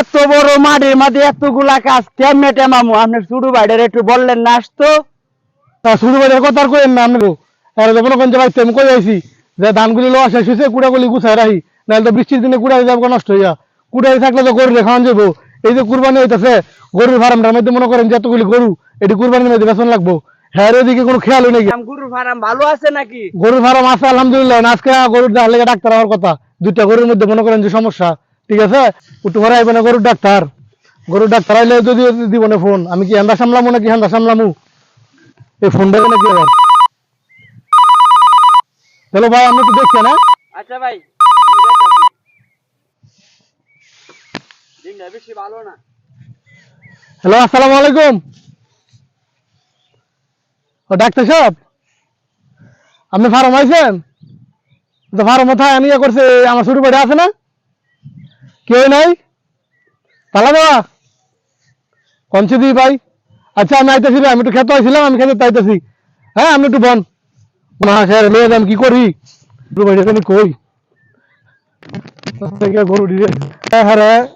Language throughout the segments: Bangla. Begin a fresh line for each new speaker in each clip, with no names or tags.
এত বড় মাঠের মাঝে এতগুলা কাজ কেমনে টেমামু? শুরু একটু বললেন না, আসতো?
শুরু কথা যে ধানগুলি লোয়া শেষ হয়েছে কুড়াগুলি গুছাই রাখি, নাহলে তো বৃষ্টির দিনে কুড়াই যাব নষ্ট হইয়া। কুড়াই থাকলে তো গরু খাওয়ান যাব এই যে কুরবানি হইতেছে, গরুর ফার্মটার মধ্যে মনে করেন যে এতগুলি গরু, এটি কুরবানির মধ্যে বেতন লাগবো। হ্যাঁ এদিকে কোনো খেয়াল নেই।
গরুর ফার্ম ভালো আছে নাকি?
গরুর ফার্ম আছে আলহামদুলিল্লাহ। আজকে গরুর দেখার ডাক্তার হওয়ার কথা। দুইটা গরুর মধ্যে মনে করেন যে সমস্যা। ঠিক আছে? একটু পরে আইবে না গরুর ডাক্তার। গরুর ডাক্তার আইলে যদি দিব না ফোন। আমি কি হান্দা সামলামু নাকি হান্দা সামলামু? এই ফোন দেবে নাকি আবার। হ্যালো ভাই আমি একটু দেখছি না
আচ্ছা ভাই আমি বেশি ভালো না।
হ্যালো আসসালামু আলাইকুম। ও, ডাক্তার সাহেব? আপনি ফার্ম আইছেন? তো ফার্ম কোথায়? আমি ইয়ে করছে, আমার ছোট বাড়ি আছে না? কেউ নাই? তালা দেওয়া? কনসি দিই ভাই। আচ্ছা আমি আইতেছি আমি একটু খেতে আইছিলাম, আমি খেতে তাইতেছি হ্যাঁ আপনি একটু বন। স্যার কি করি? ছোট বাড়ি এখানে কই? গরু দিয়ে হ্যাঁ হ্যাঁ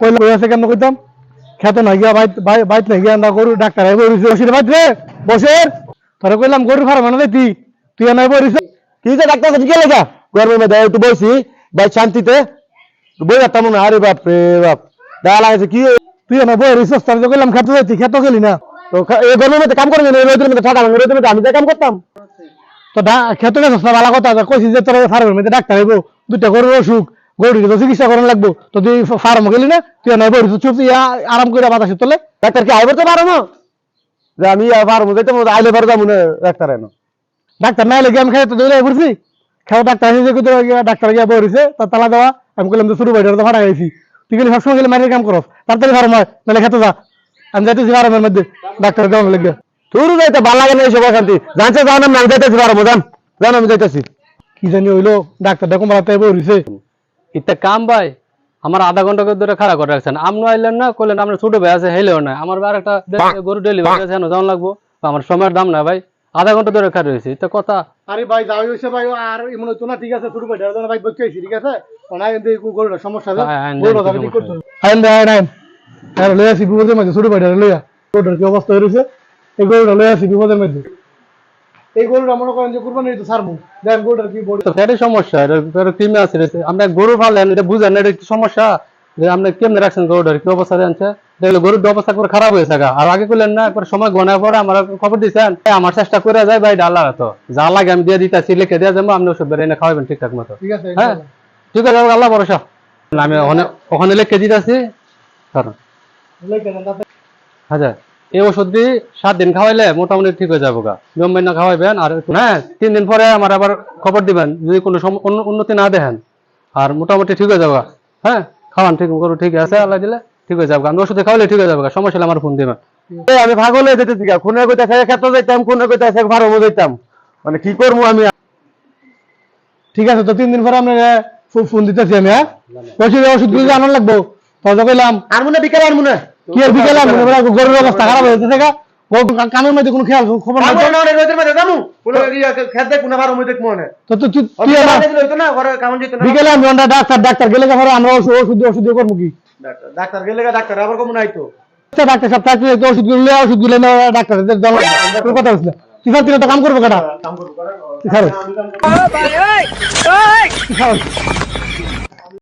কইলে কই আছে, কেমন কইতাম? খেতে না গিয়া, বাইত বাই- বাইত না গিয়া গরু ডাক্তার বসির বাইত তোরে কইলাম গরু ফার্ম না তুই তুই নাই বরিস
কি যে ডাক্তার সাথে গেলে গা গরমের মধ্যে একটু বসি ভাই শান্তিতে। বই যাতাম না। আরে বাপ রে বাপ। দেখা লাগছে কি
তুই না বই তোর যে কইলাম খেতে যাইতি খেতে গেলি না।
তো এই গরমের মধ্যে কাম করবেন এই রোদের মধ্যে ঠাকা রোদের মধ্যে আমি যে কাম করতাম।
তো খেতে গেছিস না ভালো কথা কইছিস যে তোর ফার্মের মধ্যে ডাক্তার আইব দুইটা গরুর অসুখ গরু তো চিকিৎসা করার লাগবো। তো তুই ফার্ম গেলি না তুই নাই বরিস চুপ আরাম করে বাতাসে তোলে।
ডাক্তার কি আইবার তো পারো না? যে আমি আবার মধ্যে আইলে পারো যাব না ডাক্তার এনো।
ডাক্তার নাই লেগে আমি খেতে দৌড়ে পড়ছি খেয়ে ডাক্তার এসে ডাক্তার গিয়া বরিছে তার তালা দেওয়া আমি কইলাম তো শুরু বাইরে তো ভাড়া গেছি তুই গেলি সবসময় গেলে মারের কাম করস তাড়াতাড়ি ফার্ম হয় নাহলে খেতে যা। আমি যাইতেছি ফার্মের মধ্যে ডাক্তার দেওয়া লেগে
তোর যাইতে ভালো লাগে না এইসব অশান্তি। জানছে জান আমি যাইতেছি পারব জান। জান আমি যাইতেছি।
কি জানি হইল ডাক্তার দেখো মারাতে বরিছে
এটা কাম ভাই আমার আধা ঘণ্টা ধরে খাড়া করে রাখছেন। আপনি আইলেন না করলেন আপনার ছোট ভাই আছে হেলেও না। আমার আর একটা গরু ডেলিভারি আছে হেন লাগবো? আমার সময়ের দাম না ভাই। আধা ঘণ্টা ধরে খাড়া রয়েছে। এটা কথা
আরে ভাই যাও হইছে ভাই আর এমন হইতো না ঠিক আছে শুরু ভাই দাও ভাই বচ্চা ঠিক আছে? ওনা কিন্তু এই গরুটা সমস্যা আছে।
হ্যাঁ, হ্যাঁ,
গরুটা
হ্যাঁ,
ঠিক করতে আইন দে আইন আইন আর লই আসি বিপদের মধ্যে শুরু বাইরে লইয়া। গরুটার কি অবস্থা হইছে? এই গরুটা লই আসি বিপদের মধ্যে। এই গরুটা মনে করেন যে কুরবানি তো ছাড়বো। দেন গরুটার কি বড়?
তো সমস্যা এটা আছে? আমরা গরু পালেন এটা বুঝেন না এটা কি সমস্যা? যে আপনি কেমনে রাখছেন গরুটার কি অবস্থা জানছে দেখলে গরুর অবস্থা করে খারাপ হয়েছে। আর আগে করলেন না একবার সময় গনার পরে আমার খবর দিচ্ছেন আমার চেষ্টা করে যায় ভাই ডাল্লা তো যা লাগে আমি দিয়ে দিতেছি লিখে দিয়ে যাব আপনি ওষুধ বেরিয়ে খাওয়াবেন ঠিকঠাক মতো।
ঠিক আছে
হ্যাঁ? ঠিক আছে আল্লাহ ভরসা। আমি ওখানে ওখানে লিখে দিতেছি। কারণ আচ্ছা এই ওষুধ দিয়ে সাত দিন খাওয়াইলে মোটামুটি ঠিক হয়ে যাব গা নিয়ম মান্য খাওয়াইবেন আর হ্যাঁ তিন দিন পরে আমার আবার খবর দিবেন যদি কোনো উন্নতি না দেখেন আর মোটামুটি ঠিক হয়ে যাব গা। হ্যাঁ খাওয়ান ঠিক করো ঠিক আছে আল্লাহ দিলে ঠিক হয়ে যাব আমি ওষুধে খাওয়াইলে ঠিক হয়ে যাব। সমস্যা হলে আমার ফোন দিবেন।
আমি পাগল হয়ে যেতেছি গা খুনে কইতাছে খেতে যাইতাম খুনে কইতাছে ফার্মও যাইতাম। মানে কি করব আমি?
ঠিক আছে তো তিন দিন পরে আপনার ফোন দিতেছি আমি হ্যাঁ? ওষুধ ওষুধগুলো আনার লাগবো তো কইলাম।
আর মনে বিকেল আর মনে
কি আর বিকেলে না, বলে গরুর অবস্থা খারাপ হয়েছে দেখা কানের মধ্যে কোনো খেয়াল খবর নাই তো?
রোদের মধ্যে যাব কোনো খেতে কোনো ফার্মও দেখব না
তো তুই তুই- তুই আমার
হইতো না ঘরে কামন যেত না।
বিকেলে আমি আমরা ডাক্তার ডাক্তার গেলে পরে আমরা ওষুধ ওষুধ ওষুধ করব কি?
ডাক্তার ডাক্তার গেলে ডাক্তার আবার কমন আইতো
আচ্ছা, ডাক্তার সাহেব থাকলে তো ওষুধগুলো ওষুধগুলো না ডাক্তার তোর কথা বলছিল তুই সব তো কাম করব কেটা?
কাম করব